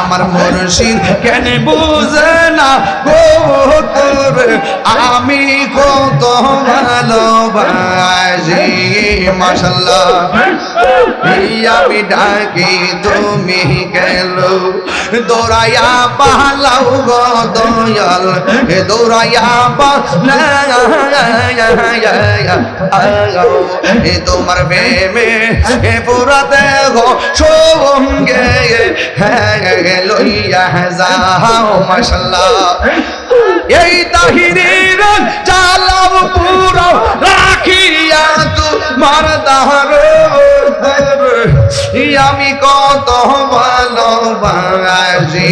আমার মুর্শিদ কেন বুঝে না গো তোর আমি কত ভালোবাসি, মাশাল্লাহ। এই আমি ডাকি তুমি গেল। দৌড়াইয়া পালাও গো দয়াল। দৌড়াইয়া পালাও। তোমার প্রেমে, এ পুরা দেহ সঙ্গে হ্যাঁ লইয়া যাও মাশাল্লাহ এই তাহিরির চালাব পুরো, রাখিয়া তোমার দাহার আমি কত ভালোবাসি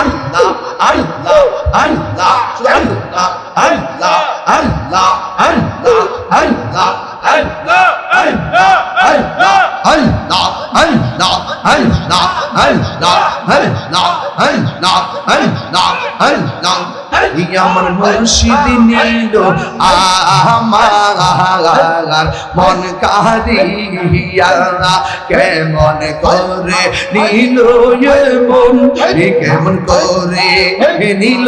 আল্লাহ আল্লাহ আল্লাহ আল্লাহ আল্লাহ আল্লাহ আল্লাহ। আমার মুর্শিদ নীল আমার মন কারিয়া কেমন করে নীল মন কেমন করে নীল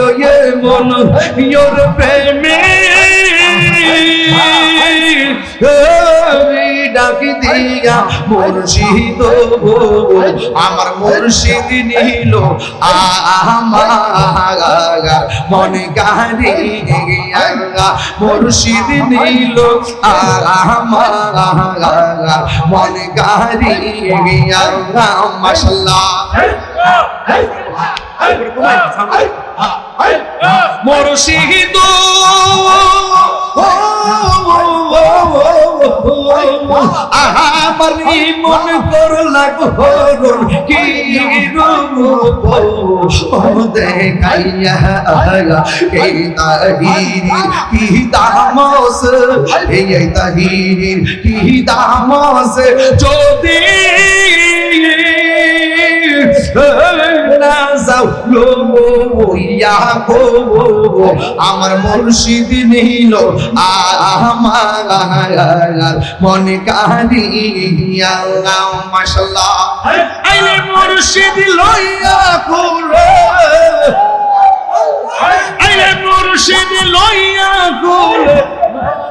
মন ইয়োর প্রেমে ডাকি দিয়া মুর্শিদ আমার মুর্শিদ নিল আমার মনে গাড়ি মুর্শিদ নিল আমার মনে গাড়ি মশলা মুর্শিদ আমার মন করলা ঘরুন কি রূপ দেখাইয়া এই তাহিরি কি দামস? এই তাহিরি কি দামস? যদি না যাও আমার মুর্শিদ নিল আমার মনে কারিয়া মাশাল্লাহ। মুর্শিদ লইয়া কোলে আইলে মুর্শিদ লইয়া কোলে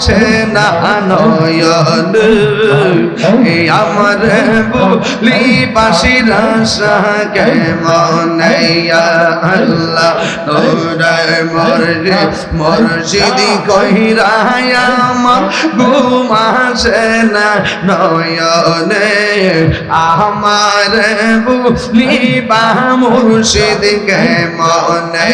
সেনা নয়ন এ আমার বলি বাসির আশা মনে আল্লাহ। নৌরায় মরে মসজিদি কহিরায় আমার ঘুমা সেনা নয়নে। আমার বলি বা মুর্শিদ কে মনে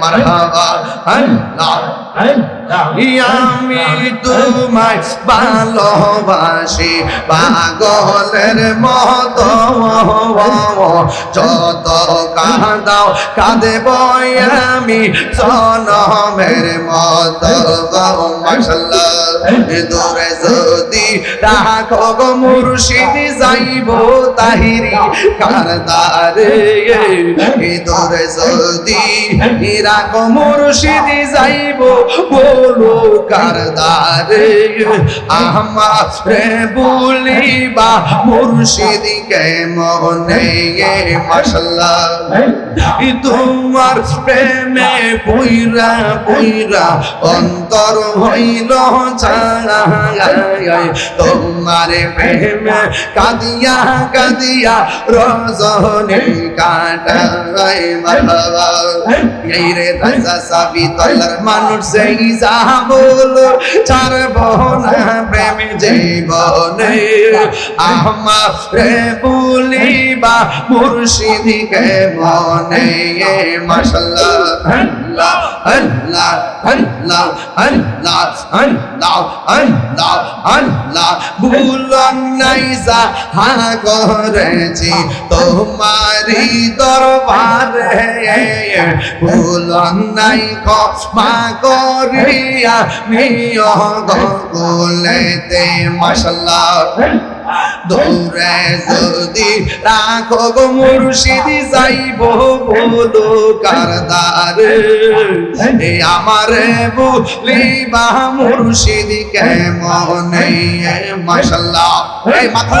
মারহাবা আল্লাহ। আমি তোমায় ভালোবাসি পাগলের মত। যত কাঁদাও কাঁদে বই আমি জনমের মত। মশলা দূরে যদি রাখো গো মুর্শিদ যাইব তাহিরি কারদারে। দূরে যদি রাখো মুর্শিদ যাইব বলো কারদারে, আমারে বলিবা, মুর্শিদ কে মনে মশলা তোমার প্রেমে পুইরা পুইরা অন্তর হইল তোমার প্রেমে কাদিয়া কাদিয়া, রজনী কাটায় মারহাবা এই রে রাজা সাবি তলার মানুষ সেই যা বল ছাড়ব না প্রেম জীবনে আমার বলিবা মুর্শিদিকে মনে মাশাল্লাহ আল্লাহ আল্লাহ আল্লাহ আল্লাহ আল্লাহ আল্লাহ আল্লাহ ভুলন নাই হা করেছি তোমারি দরবারে ভুলন নাই ক্ষমা করিয়া নিয় গকুলেতে মাশাল্লাহ দৌড়ে যদি রাখো গো মুর্শিদি যাইব বলো কারদার এ আমার বলিবা মুর্শিদি কেমন মাশাল্লাহ এই মাথা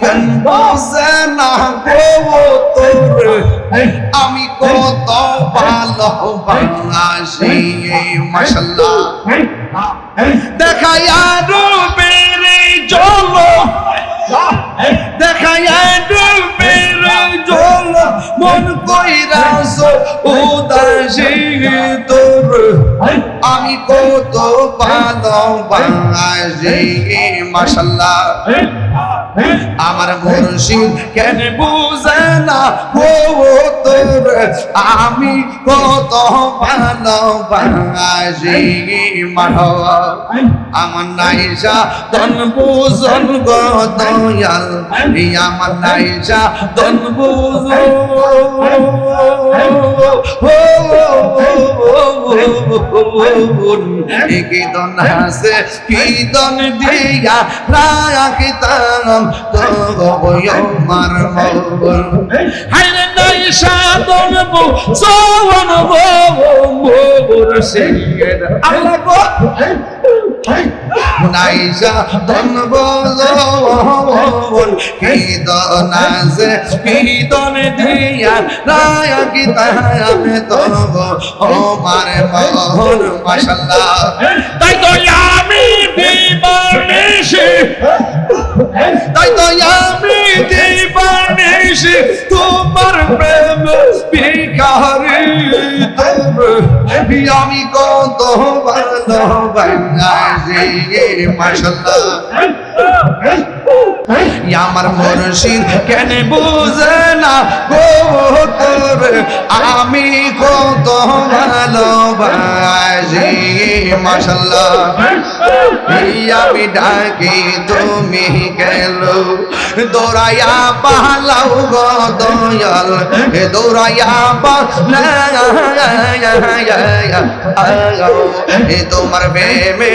কেন বসে না গো তোর আমি কত ভালো বাংলাসি মাশাল্লাহ হাজি মাশাল্লাহ আমার মুর্শিদ কেন বুঝে না? ও তোর আমি কত ভালো বাসি মারহবা আমার নাইসা তন বুঝন গো দয়াল আমার নাইসা তন কি দন হাসে কি দন দিয়া রাখিতাম? হাইরে নাই সাধন বো সবন বো মোর সেয়ের আল্লাহ গো নাই সাধন বো সবন কি দনাজে কি দনে দিয়া রায়া কি তায়া মে তব ও মারে মহর তাই তো আমি বিমানে সে তাই তো আমি দিবানিশি তোমার প্রেম ভিখারি আমি কত ভালো বাংলাদেশে মাশাল্লাহ আমার মুর্শিদ কেন বুঝে না গো তোর? আমি কত ভালোবাসি মাশাল্লাহ আমি ডাকি তুমি গেল। দৌড়াইয়া পালাও গো দৌড়াইয়া পালাও। তোমার বেমে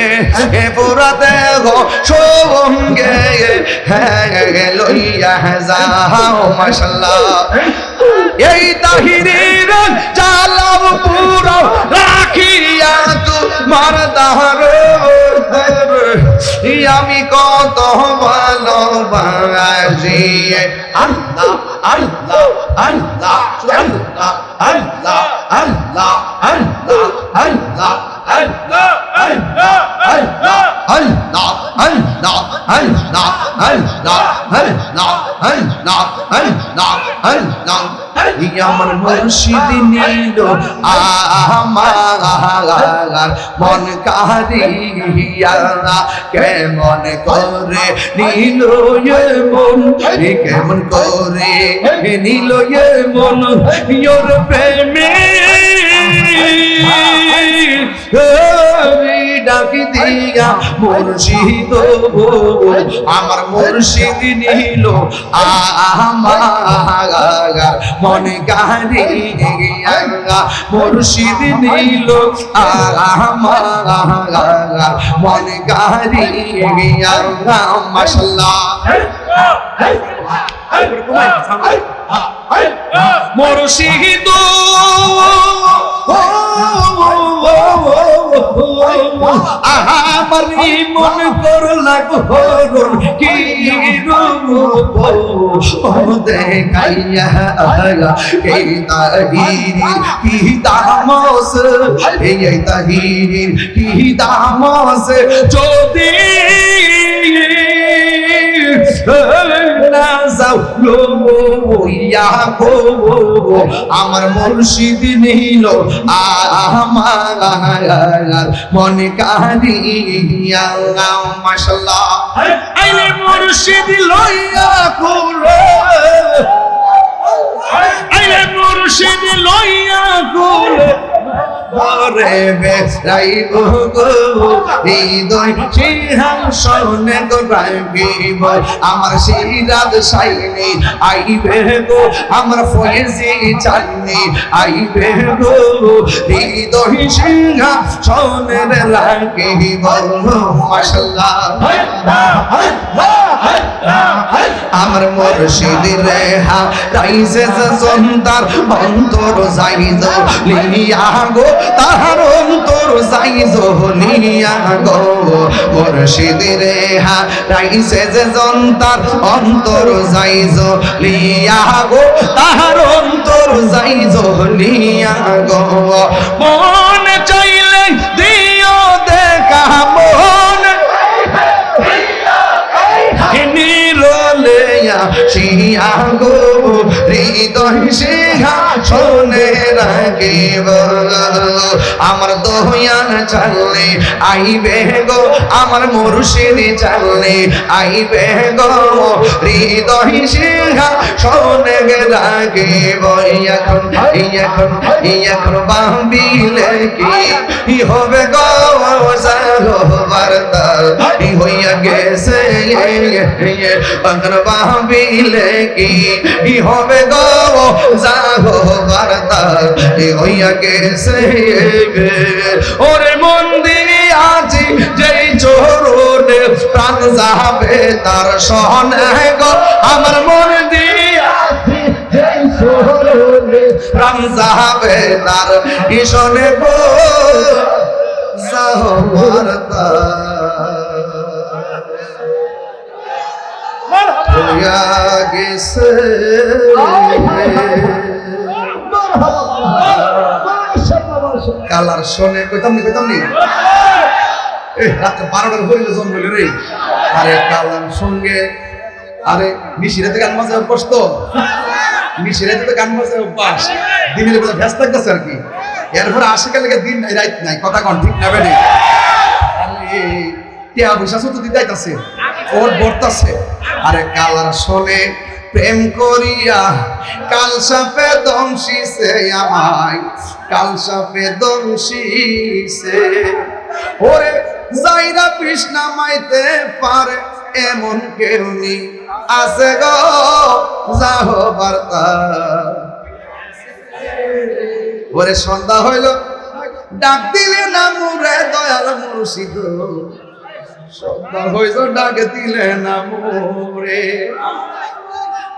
এ পুরা দেহ সঙ্গে হ্যাঁ লইয়া যাও, মাশাল্লাহ। এই তাহিরের চালাও পুরো আমি কত ভালোবাসি আল্লাহ আল্লাহ আল্লাহ আল্লাহ আল্লাহ আল্লাহ আল্লাহ আল্লাহ আল্লাহ আল্লাহ আল্লাহ আমার মুর্শিদ নীল আমার মন কারিয়া কেমন করে নীল মন কেমন করে নীল মন ইয়োর প্রেমে। হ্যাঁ, হ্যাঁ। ডাকি দিয়া মুর্শিদ আমার মুর্শিদ নিল আমার মন গারিয়া মুর্শিদ নিল। আমার মন গারিয়া মাশাল্লাহ মুর্শিদ আমার মন করলা হরণ কি রূপ দেখাইয়া এই তাহিরি কি দামস এই তাহিরি কি দামস, যদি না যাও ইয়া গো আমার মুর্শিদ নিল আমার মনে কারিয়া মাশাল্লাহ আইলে মুর্শিদ লইয়া কুলে আইলে মুর্শিদ লইয়া আমার সাইনি, আইবে গো, আমার ফয়েজি চাইনি, আইবে গো। হৃদয় আমার মুর্শিদ রেহা রাইছে যে জন্তার অন্তর যাইজ লিয়া গো, তাহার অন্তর যাইজ লিয়া গো। মুর্শিদ রেহা রাইছে যে জন্তার অন্তর যাইজ লিয়া গো, তাহার অন্তর যাইজ লিয়া গো। মন চাইলে দিও দেখা, মন নিরলেয়া শিয়া গো হৃদয় সিহা শোনে রাখিব আমার দহিয়ান চাললে আইবে গো, আমার মুর্শিদ চাললে আইবে গো। হৃদয় সিহা শোনে রাখিব এখন এখন এখন বাবিলে কি হবে গো? হবে গো যাগো বারতা হইয়া গেছে ওরে মন্দির আছি যেই চোরনে প্রাণ যাবে তার সহনে গো, আমার মন দিয়া প্রাণ যাবে তার কালার শোনে, কইতাম নি কইতাম নি? রাতে বারোটার হইলে জন্মলে রে। আরে কালার সঙ্গে, আরে মিশিরাতে গান বাজে অভ্যাস মিশিরাতে তো গান বাজে অভ্যাস। দিনের বেলা ব্যস্ত থাকতেছে আর কি। এরপরে আশিকা লেগে দিন নাই, রাত নাই, কথা কন, ঠিক নেবে নি টিয়া পয়সা তো দিতে আইতাছে ওর বর্তাছে। আরে, কালার শোনে প্রেম করিয়া, কাল সাপে দংশিছে আমায়, কাল সাপে দংশিছে। ওরে, যাইরা কৃষ্ণা মাইতে পারে, এমন কেউ নি আছে গো, যাহ বার্তা। ওরে সন্ধ্যা হইল। ডাক দিলে না মুরে দয়াল মুর্শিদ। সন্ধ্যা হইল, ডাক দিলে না মুরে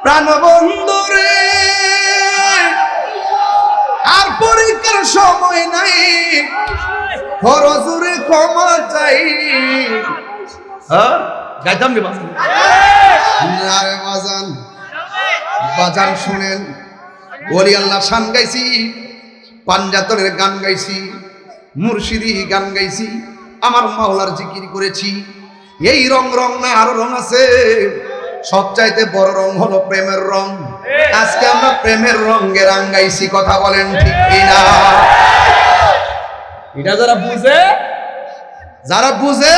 প্রাণ বন্ধুরে আর পরীক্ষার সময় নাই। খরচুরে ক্ষমা চাই। হ্যাঁ? রে বাজান। বাজান। শুনেন ওলি আল্লাহ শান গাইছি। পাঞ্জাতনের গান গাইছি মুর্শিদি গান গাইছি আমার মাওলার জিকির করেছি। এই রং রং না আরও রং আছে সবচাইতে বড় রং হলো প্রেমের রং। আজকে আমরা প্রেমের রঙে রাঙ্গাইছি কথা বলেন ঠিক কিনা? এটা যারা বুঝে যারা বুঝে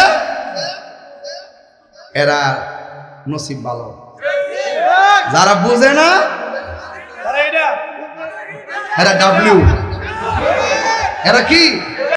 এরা নসিব ভালো। যারা বুঝে না এরা ডাব্লিউ এরা কি